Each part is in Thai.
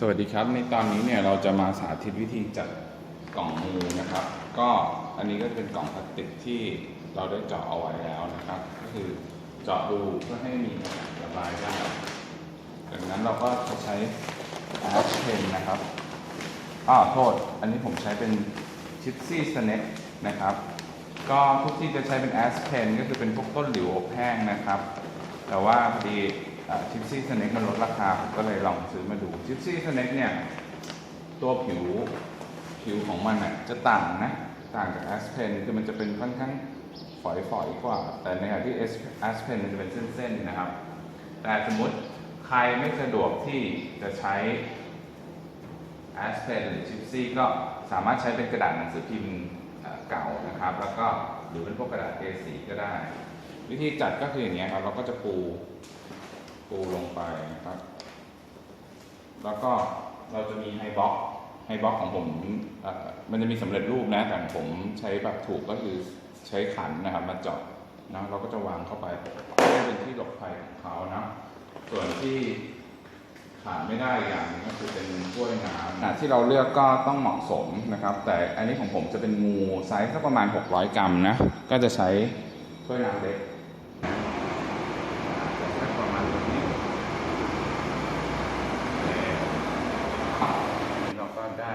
สวัสดีครับ ในตอนนี้เนี่ยเราจะมาสาธิตวิธีจัดกล่องมือนะครับ ก็อันนี้ก็เป็นกล่องพลาสติกที่เราได้เจาะเอาไว้แล้วนะครับ ก็คือเจาะรูเพื่อให้มีอากาศระบายได้ดังนั้นเราก็จะใช้แอสเพนนะครับอ้าวโทษ อันนี้ผมใช้เป็นชิปซี่สเน็กนะครับ ก็ทุกที่จะใช้เป็นแอสเพนก็คือเป็นพวกต้นหลิวอบแห้งนะครับ แต่ว่าพอดี ชิปซี่สเน็กมันลดราคาผมก็เลยลองซื้อมาดูชิปซี่สเน็กเนี่ยตัวผิวผิวของมันอะจะต่างนะต่างจากแอสเพนคือมันจะเป็นค่อนข้างฝอยๆกว่า แต่ในขณะที่แอสเพนมันจะเป็นเส้นๆนะครับ แต่สมมุติใครไม่สะดวกที่จะใช้แอสเพนหรือชิปซี่ก็สามารถใช้เป็นกระดาษหนังสือพิมพ์เอ่อเก่านะครับ แล้วก็หรือเป็นพวกกระดาษ A4 ก็ได้ วิธีจัดก็คืออย่างเงี้ยครับเราก็จะปู ปูลงไปนะครับ แล้วก็เราจะมีไฮบ็อกไฮบ็อกของผมอ่อมันจะมีสำเร็จรูปนะแต่ผมใช้แบบถูกก็คือใช้ขันนะครับ มาเจาะนะเราก็จะวางเข้าไปเพื่เป็นที่หลบภัยของเขานะ ส่วนที่ขาดไม่ได้อย่างนึงก็คือเป็นถ้วยน้ำนะที่เราเลือกก็ต้องเหมาะสมนะครับ แต่อันนี้ของผมจะเป็นงูไซส์สักประมาณ 600 กรัมนะ ก็จะใช้ถ้วยน้ำเล็กนะจะสักประมาณนี้ เราก็ได้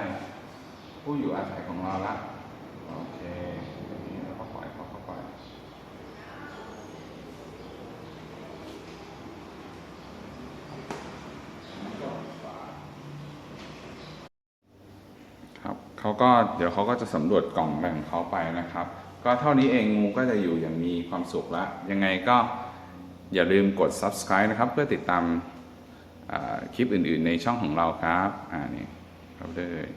ผู้อยู่อาศัยของเราละโอเคนี้เราก็ปล่อยเขาเข้าไปครับเขาก็เดี๋ยวเขาก็จะสำรวจกล่องแบ่งเขาไปนะครับ ก็เท่านี้เองงูก็จะอยู่อย่างมีความสุขละยังไงก็อย่าลืมกด subscribe นะครับ เพื่อติดตามคลิปอื่นๆในช่องของเราครับ อ่านี่เราได้เลย